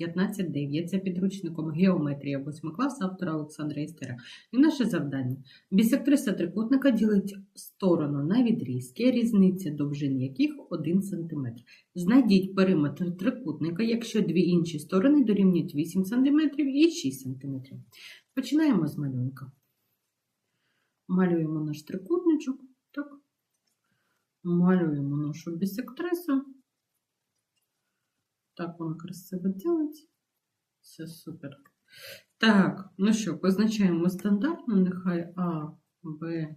15.9 за підручником Геометрія 8 класу автора Олександра Істера. І наше завдання. Бісектриса трикутника ділить сторону на відрізки, різниця довжин яких 1 см. Знайдіть периметр трикутника, якщо дві інші сторони дорівнюють 8 см і 6 см. Починаємо з малюнка. Малюємо наш трикутничок. Так. Малюємо нашу бісектрису. Так воно красиво ділить. Все супер. Так, ну що, позначаємо стандартно, нехай А, Б,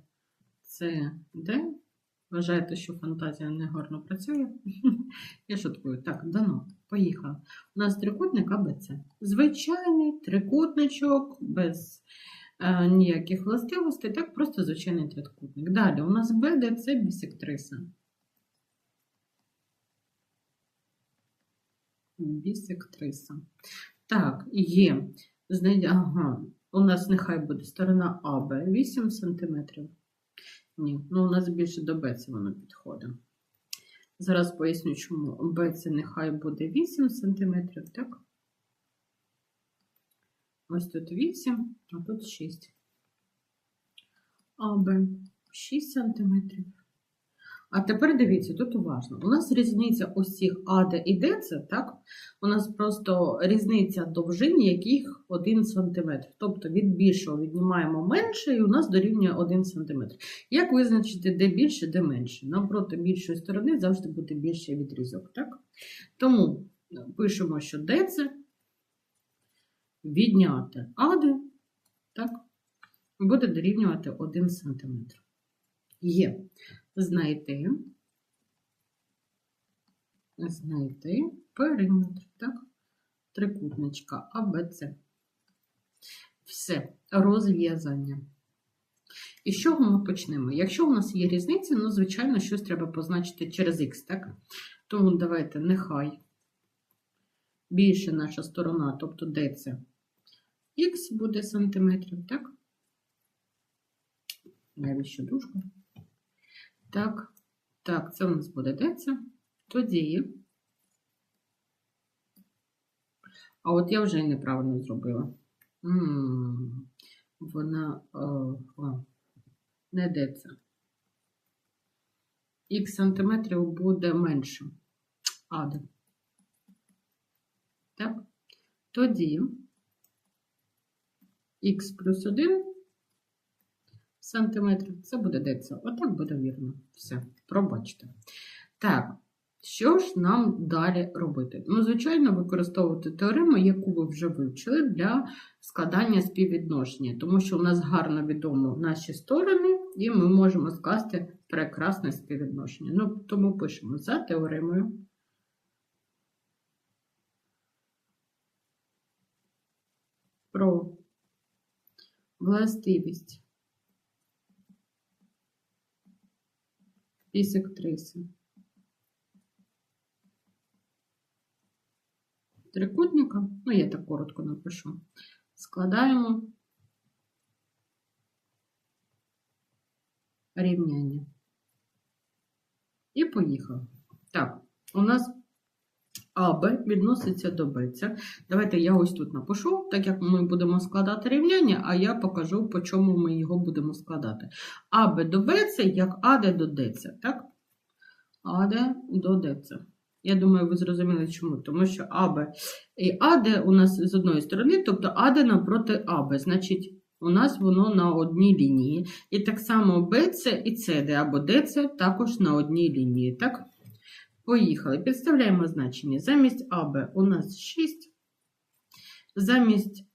С, Д. Вважаєте, що фантазія не гарно працює? Я шуткую. Так, дано. Поїхали. У нас трикутник АБЦ. Звичайний трикутничок без е, ніяких властивостей, так, просто звичайний трикутник. Далі у нас БД це бісектриса. Бісектриса. Так, є. Ага. У нас нехай буде сторона АБ 8 см. Ні, ну у нас більше до Б це воно підходить. Зараз поясню, чому Б це нехай буде 8 см, так? Ось тут 8, а тут 6. АБ 6 см. А тепер дивіться, тут уважно. У нас різниця усіх АД і ДЦ, так? У нас просто різниця довжин, яких 1 см. Тобто від більшого віднімаємо менше, і у нас дорівнює 1 см. Як визначити, де більше, де менше? Навпроти більшої сторони завжди буде більший відрізок, так? Тому пишемо, що ДЦ відняти АД, так? Буде дорівнювати 1 см. Є знайти, знайти периметр, так? Трикутничка АБЦ. Все, розв'язання. І з чого ми почнемо? Якщо у нас є різниця, ну, звичайно, щось треба позначити через х, так? Тому давайте нехай більше наша сторона, тобто де це х буде сантиметрів, так? Навіщо дужка? Так, так, це у нас буде де це? Тоді. А от я вже неправильно зробила. М -м, вона о, о, не де це. Х сантиметрів буде менше. Ада. Так? Тоді х плюс 1 сантиметрів. Це буде деться. Отак буде вірно. Все, пробачте. Так, що ж нам далі робити? Ну, звичайно, використовувати теорему, яку ви вже вивчили для складання співвідношення, тому що у нас гарно відомо наші сторони, і ми можемо скласти прекрасне співвідношення. Ну, тому пишемо за теоремою. Про властивість бісектриси. Трикутника, ну, я так коротко напишу, складаємо рівняння. І поїхали. Так, у нас АБ відноситься до БЦ. Давайте я ось тут напишу, так як ми будемо складати рівняння, а я покажу, по чому ми його будемо складати. АБ до БЦ, як АД до ДЦ, так? АД до ДЦ. Я думаю, ви зрозуміли, чому. Тому що АБ і АД у нас з одної сторони, тобто АД напроти АБ. Значить, у нас воно на одній лінії. І так само БЦ і СД або ДЦ також на одній лінії. так? Поїхали. Підставляємо значення. Замість АБ у нас 6, замість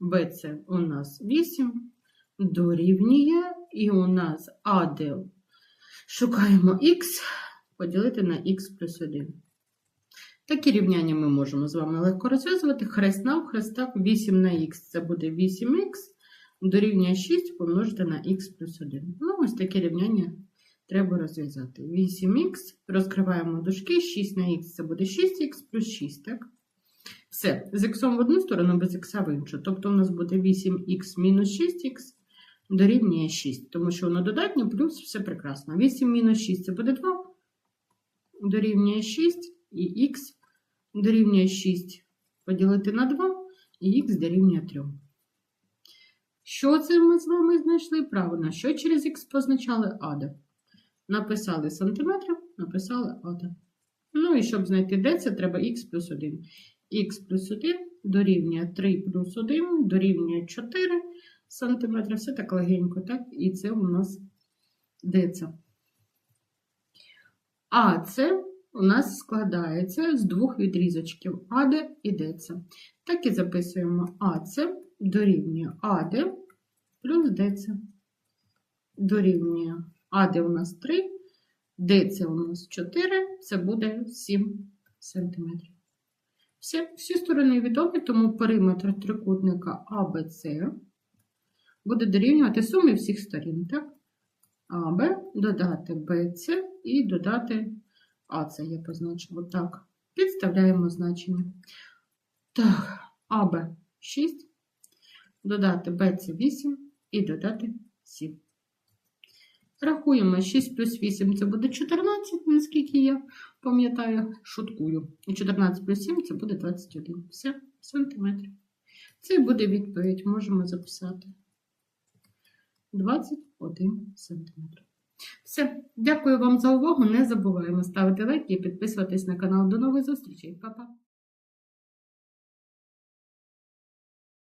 БЦ у нас 8, дорівнює, і у нас АД шукаємо х, поділити на х плюс 1. Такі рівняння ми можемо з вами легко розв'язувати. Хрест навхрест, так, 8 на х це буде 8х, дорівнює 6 помножити на х плюс 1. Ну, ось таке рівняння треба розв'язати. 8х, розкриваємо дужки, 6 на х це буде 6х плюс 6, так? Все, з х в одну сторону, без х в іншу. Тобто у нас буде 8х мінус 6х дорівнює 6, тому що воно додатнє, плюс все прекрасно. 8 мінус 6 це буде 2, дорівнює 6, і х дорівнює 6 поділити на 2 і х дорівнює 3. Що це ми з вами знайшли? Правильно, що через х позначали ада? Написали сантиметрів, написали ада. Ну і щоб знайти d, це треба х плюс 1. х плюс 1 дорівнює 3 плюс 1 дорівнює 4 сантиметри. Все так легенько, так? І це у нас це. А це у нас складається з двох відрізочків АД і ДЦ. Так і записуємо АЦ дорівнює АД плюс ДЦ. Дорівнює АД у нас 3, ДЦ у нас 4, це буде 7 см. Все, всі сторони відомі, тому периметр трикутника АБЦ буде дорівнювати сумі всіх сторін. Так? АБ, додати БЦ і додати АЦ я позначила. Так, підставляємо значення. Так, АБ 6, додати БЦ 8 і додати 7. Рахуємо 6 плюс 8 це буде 14, наскільки я пам'ятаю, шуткую. І 14 плюс 7 це буде 21. Все, сантиметрів. Це буде відповідь, можемо записати. 21 сантиметр. Все, дякую вам за увагу. Не забуваємо ставити лайки і підписуватись на канал. До нових зустрічей. Па-па!